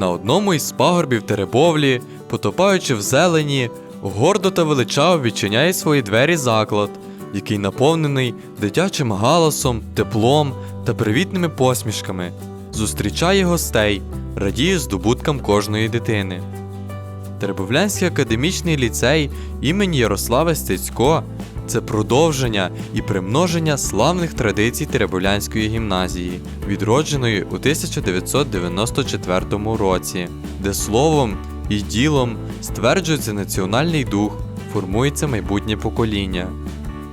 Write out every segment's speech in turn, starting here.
На одному із пагорбів Теребовлі, потопаючи в зелені, гордо та величаво відчиняє свої двері заклад, який наповнений дитячим галасом, теплом та привітними посмішками, зустрічає гостей, радіє здобуткам кожної дитини. Теребовлянський академічний ліцей імені Ярослава Стецько це продовження і примноження славних традицій Теребовлянської гімназії, відродженої у 1994 році, де словом і ділом стверджується національний дух, формується майбутнє покоління.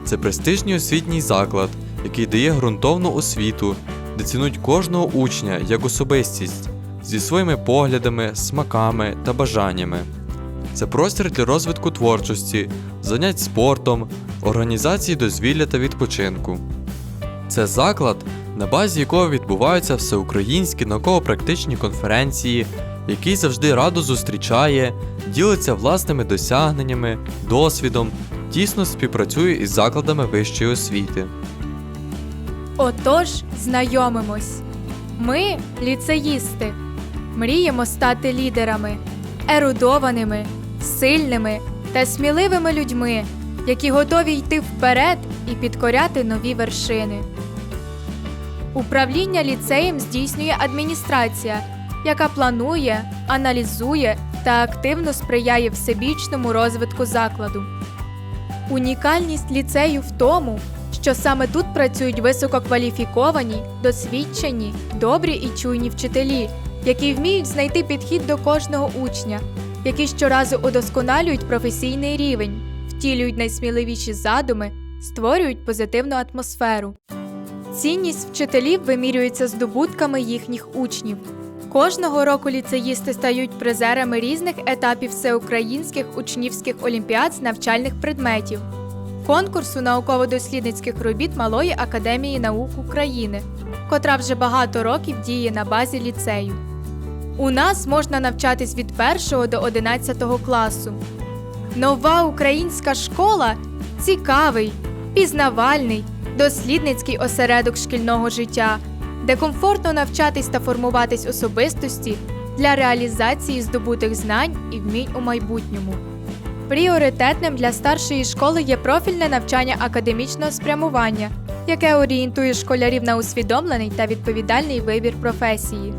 Це престижний освітній заклад, який дає ґрунтовну освіту, де цінують кожного учня як особистість зі своїми поглядами, смаками та бажаннями. Це простір для розвитку творчості, занять спортом, організації дозвілля та відпочинку. Це заклад, на базі якого відбуваються всеукраїнські науково-практичні конференції, який завжди радо зустрічає, ділиться власними досягненнями, досвідом, тісно співпрацює із закладами вищої освіти. Отож, знайомимось. Ми ліцеїсти. Мріємо стати лідерами, ерудованими, сильними та сміливими людьми, які готові йти вперед і підкоряти нові вершини. Управління ліцеєм здійснює адміністрація, яка планує, аналізує та активно сприяє всебічному розвитку закладу. Унікальність ліцею в тому, що саме тут працюють висококваліфіковані, досвідчені, добрі і чуйні вчителі, які вміють знайти підхід до кожного учня, які щоразу удосконалюють професійний рівень, втілюють найсміливіші задуми, створюють позитивну атмосферу. Цінність вчителів вимірюється здобутками їхніх учнів. Кожного року ліцеїсти стають призерами різних етапів всеукраїнських учнівських олімпіад з навчальних предметів, конкурсу науково-дослідницьких робіт Малої академії наук України, котра вже багато років діє на базі ліцею. У нас можна навчатись від 1 до 11 класу. Нова українська школа цікавий, пізнавальний, дослідницький осередок шкільного життя, де комфортно навчатись та формуватись особистості для реалізації здобутих знань і вмінь у майбутньому. Пріоритетним для старшої школи є профільне навчання академічного спрямування, яке орієнтує школярів на усвідомлений та відповідальний вибір професії.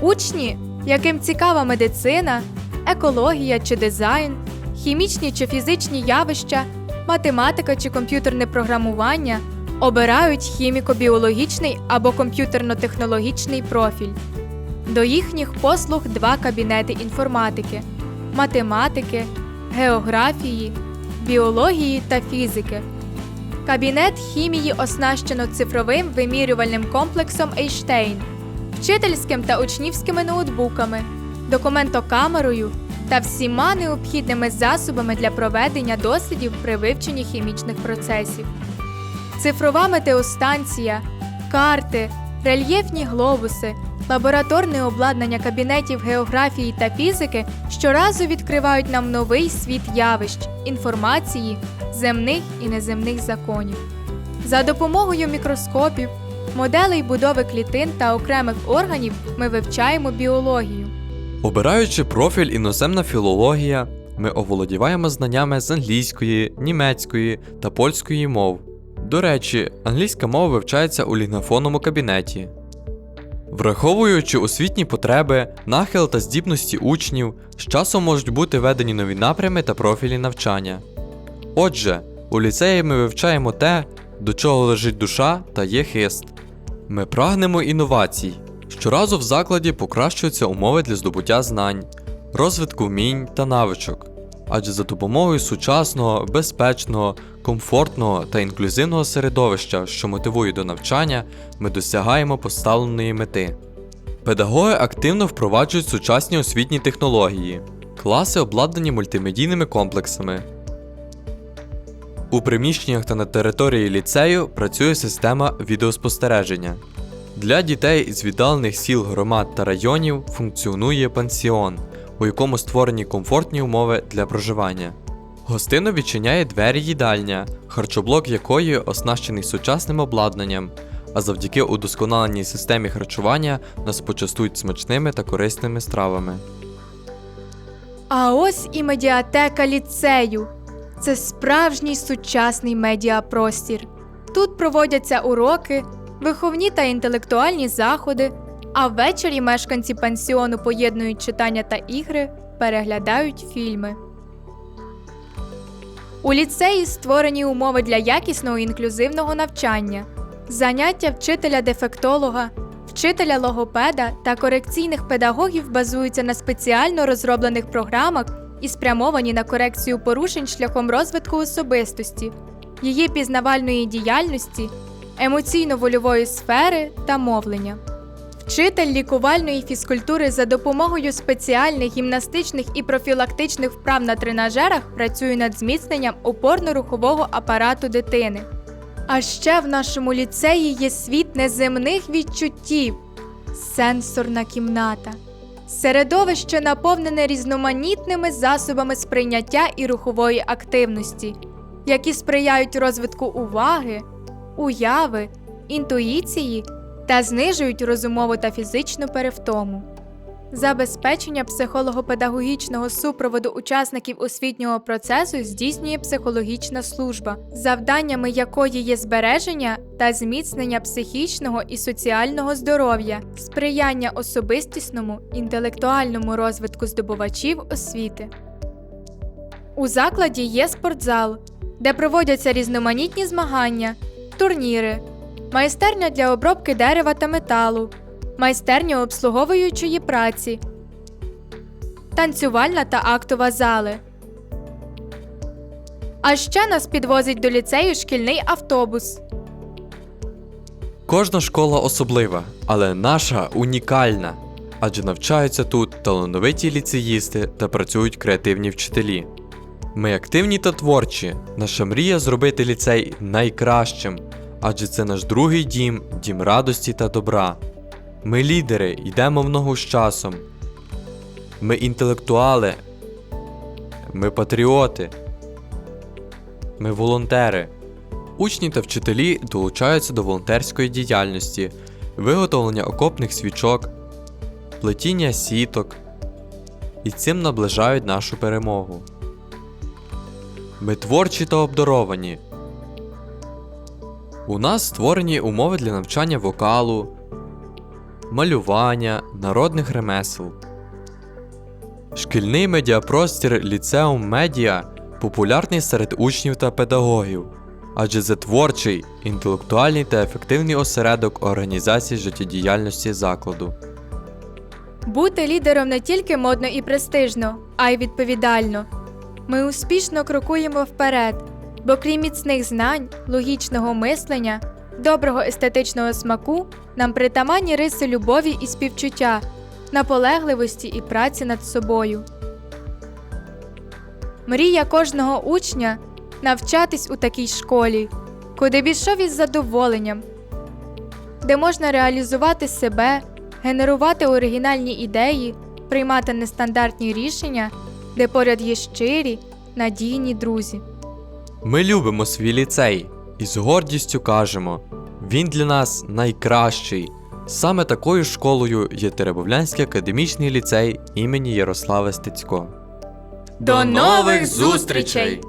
Учні, яким цікава медицина, екологія чи дизайн, хімічні чи фізичні явища, математика чи комп'ютерне програмування, обирають хіміко-біологічний або комп'ютерно-технологічний профіль. До їхніх послуг два кабінети інформатики, математики, географії, біології та фізики. Кабінет хімії оснащено цифровим вимірювальним комплексом Ейштейн, вчительським та учнівськими ноутбуками, документокамерою та всіма необхідними засобами для проведення дослідів при вивченні хімічних процесів. Цифрова метеостанція, карти, рельєфні глобуси, лабораторне обладнання кабінетів географії та фізики щоразу відкривають нам новий світ явищ, інформації, земних і неземних законів. За допомогою мікроскопів, моделей будови клітин та окремих органів ми вивчаємо біологію. Обираючи профіль іноземна філологія, ми оволодіваємо знаннями з англійської, німецької та польської мов. До речі, англійська мова вивчається у лігнафонному кабінеті. Враховуючи освітні потреби, нахил та здібності учнів, з часом можуть бути введені нові напрями та профілі навчання. Отже, у ліцеї ми вивчаємо те, до чого лежить душа та є хист. Ми прагнемо інновацій. Щоразу в закладі покращуються умови для здобуття знань, розвитку вмінь та навичок. Адже за допомогою сучасного, безпечного, комфортного та інклюзивного середовища, що мотивує до навчання, ми досягаємо поставленої мети. Педагоги активно впроваджують сучасні освітні технології, класи обладнані мультимедійними комплексами. У приміщеннях та на території ліцею працює система відеоспостереження. Для дітей із віддалених сіл, громад та районів функціонує пансіон, у якому створені комфортні умови для проживання. Гостину відчиняє двері їдальня, харчоблок якої оснащений сучасним обладнанням, а завдяки удосконаленій системі харчування нас почастують смачними та корисними стравами. А ось і медіатека ліцею. Це справжній сучасний медіапростір. Тут проводяться уроки, виховні та інтелектуальні заходи, а ввечері мешканці пансіону поєднують читання та ігри, переглядають фільми. У ліцеї створені умови для якісного інклюзивного навчання, заняття вчителя-дефектолога, вчителя логопеда та корекційних педагогів базуються на спеціально розроблених програмах і спрямовані на корекцію порушень шляхом розвитку особистості, її пізнавальної діяльності, емоційно-вольової сфери та мовлення. Вчитель лікувальної фізкультури за допомогою спеціальних гімнастичних і профілактичних вправ на тренажерах працює над зміцненням опорно-рухового апарату дитини. А ще в нашому ліцеї є світ неземних відчуттів сенсорна кімната. Середовище наповнене різноманітними засобами сприйняття і рухової активності, які сприяють розвитку уваги, уяви, інтуїції та знижують розумову та фізичну перевтому. Забезпечення психолого-педагогічного супроводу учасників освітнього процесу здійснює психологічна служба, завданнями якої є збереження та зміцнення психічного і соціального здоров'я, сприяння особистісному, інтелектуальному розвитку здобувачів освіти. У закладі є спортзал, де проводяться різноманітні змагання, турніри, майстерня для обробки дерева та металу, майстерня обслуговуючої праці, танцювальна та актова зали. А ще нас підвозить до ліцею шкільний автобус. Кожна школа особлива, але наша унікальна. Адже навчаються тут талановиті ліцеїсти та працюють креативні вчителі. Ми активні та творчі. Наша мрія зробити ліцей найкращим, адже це наш другий дім, дім радості та добра. Ми лідери, йдемо в ногу з часом. Ми інтелектуали. Ми патріоти. Ми волонтери. Учні та вчителі долучаються до волонтерської діяльності, виготовлення окопних свічок, плетіння сіток і цим наближають нашу перемогу. Ми творчі та обдаровані. У нас створені умови для навчання вокалу, малювання, народних ремесел. Шкільний медіапростір Ліцеум Медіа популярний серед учнів та педагогів, адже це творчий, інтелектуальний та ефективний осередок організації життєдіяльності закладу. Бути лідером не тільки модно і престижно, а й відповідально. Ми успішно крокуємо вперед, бо крім міцних знань, логічного мислення, доброго естетичного смаку, нам притаманні риси любові і співчуття, наполегливості і праці над собою. Мрія кожного учня навчатись у такій школі, куди пішов із задоволенням, де можна реалізувати себе, генерувати оригінальні ідеї, приймати нестандартні рішення, де поряд є щирі, надійні друзі. Ми любимо свій ліцей і з гордістю кажемо: він для нас найкращий. Саме такою школою є Теребовлянський академічний ліцей імені Ярослава Стецько. До нових зустрічей!